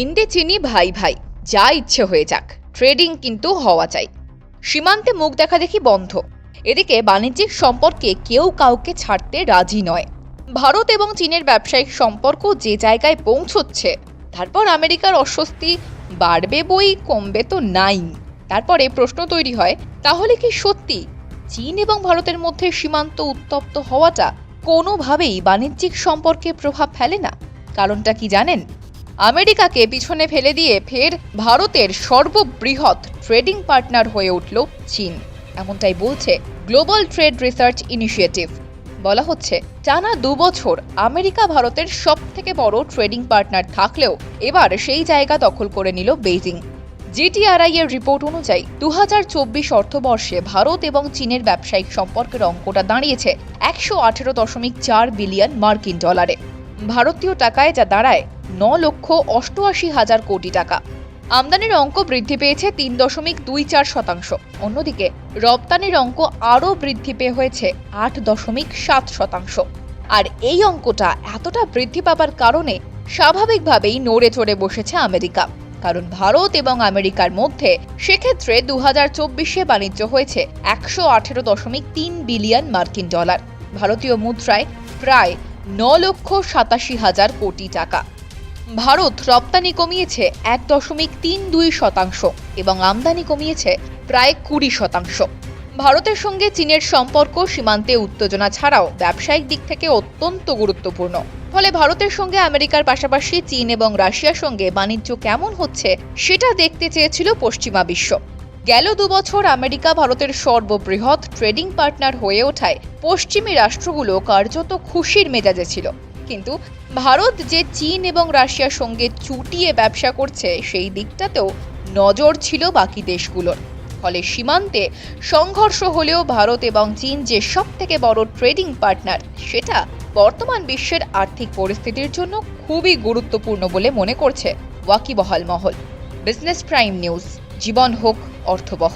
ইন্দে চিনি ভাই ভাই, যা ইচ্ছে হয়ে যাক। ট্রেডিং কিন্তু হওয়া চাই। সীমান্তে মুখ দেখা দেখি বন্ধ। এদিকে বাণিজ্যিক সম্পর্কে কেউ কাউকে ছাড়তে রাজি নয়। ভারত এবং চীনের ব্যবসায়িক সম্পর্ক যে জায়গায় পৌঁছচ্ছে, তারপর আমেরিকার অস্বস্তি বাড়বে বই কমবে তো নাই। তারপরে প্রশ্ন তৈরি হয়, তাহলে কি সত্যি চীন এবং ভারতের মধ্যে সীমান্ত উত্তপ্ত হওয়াটা কোনোভাবেই বাণিজ্যিক সম্পর্কে প্রভাব ফেলে না? কারণটা কি জানেন? আমেরিকাকে পিছনে ফেলে দিয়ে ফের ভারতের সর্ববৃহৎ ট্রেডিং পার্টনার হয়ে উঠল চীন। এমনটাই বলছে গ্লোবাল ট্রেড রিসার্চ ইনিশিয়েটিভ বলা হচ্ছে, টানা দুবছর আমেরিকা ভারতের সব থেকে বড় ট্রেডিং পার্টনার থাকলেও এবার সেই জায়গা দখল করে নিল বেইজিং। জিটিআরআই এর রিপোর্ট অনুযায়ী দু হাজার চব্বিশ অর্থবর্ষে ভারত এবং চীনের ব্যবসায়িক সম্পর্কের অঙ্কটা দাঁড়িয়েছে একশো আঠেরো দশমিক চার বিলিয়ন মার্কিন ডলারে। ভারতীয় টাকায় যা দাঁড়ায়, ন লক্ষ অষ্টআশি হাজার কোটি টাকা। আমদানির অঙ্ক বৃদ্ধি পেয়েছে তিন দশমিক দুই চার শতাংশ। অন্যদিকে, রপ্তানির অঙ্ক আরও বৃদ্ধি পেয়ে হয়েছে আট দশমিক সাত শতাংশ। আর এই অঙ্কটা এতটা বৃদ্ধি পাবার কারণে স্বাভাবিকভাবেই নড়ে চড়ে বসেছে আমেরিকা। কারণ ভারত এবং আমেরিকার মধ্যে সেক্ষেত্রে দু হাজার চব্বিশে বাণিজ্য হয়েছে একশো আঠেরো দশমিক তিন বিলিয়ন মার্কিন ডলার। ভারতীয় মুদ্রায় প্রায় ন লক্ষ সাতাশি হাজার কোটি টাকা। ভারত রপ্তানি কমিয়েছে এক দশমিক তিন দুই শতাংশ এবং আমদানি কমিয়েছে প্রায় কুড়ি শতাংশ। ভারতের সঙ্গে চীনের সম্পর্ক সীমান্তে উত্তেজনা ছাড়াও ব্যবসায়িক দিক থেকে অত্যন্ত গুরুত্বপূর্ণ। ফলে ভারতের সঙ্গে আমেরিকার পাশাপাশি চীন এবং রাশিয়ার সঙ্গে বাণিজ্য কেমন হচ্ছে সেটা দেখতে চেয়েছিল পশ্চিমা বিশ্ব। গেল দুবছর আমেরিকা ভারতের সর্ববৃহৎ ট্রেডিং পার্টনার হয়ে ওঠায় পশ্চিমী রাষ্ট্রগুলো কার্যত খুশির মেজাজে ছিল। কিন্তু ভারত যে চীন এবং রাশিয়ার সঙ্গে চুটিয়ে ব্যবসা করছে, সেই দিকটাতেও নজর ছিল বাকি দেশগুলোর। ফলে সীমান্তে সংঘর্ষ হলেও ভারত এবং চীন যে সব থেকে বড় ট্রেডিং পার্টনার, সেটা বর্তমান বিশ্বের আর্থিক পরিস্থিতির জন্য খুবই গুরুত্বপূর্ণ বলে মনে করছে ওয়াকিবহাল মহল। Business prime news. জীবন হোক অর্থবহ।